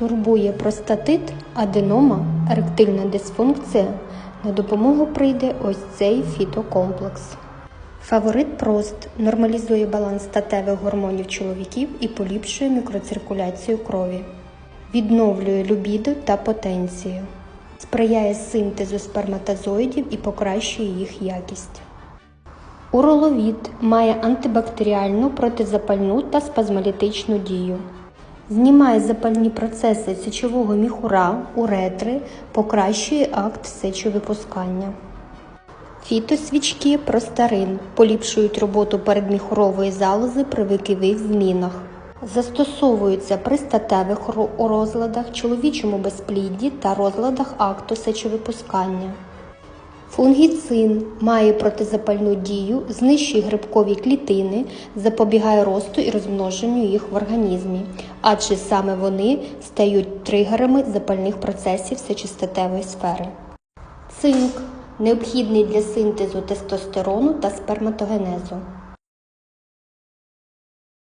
Турбує простатит, аденома, еректильна дисфункція. На допомогу прийде ось цей фітокомплекс. Фаворит Прост нормалізує баланс статевих гормонів чоловіків і поліпшує мікроциркуляцію крові, відновлює любіду та потенцію, сприяє синтезу сперматозоїдів і покращує їх якість. Уроловід має антибактеріальну, протизапальну та спазмолітичну дію. Знімає запальні процеси сечового міхура, уретри, покращує акт сечовипускання. Фітосвічки простарин поліпшують роботу передміхурової залози при викивих змінах. Застосовуються при статевих розладах, чоловічому безплідді та розладах акту сечовипускання. Фунгіцин має протизапальну дію, знищує грибкові клітини, запобігає росту і розмноженню їх в організмі, адже саме вони стають тригерами запальних процесів сечостатевої сфери. Цинк необхідний для синтезу тестостерону та сперматогенезу.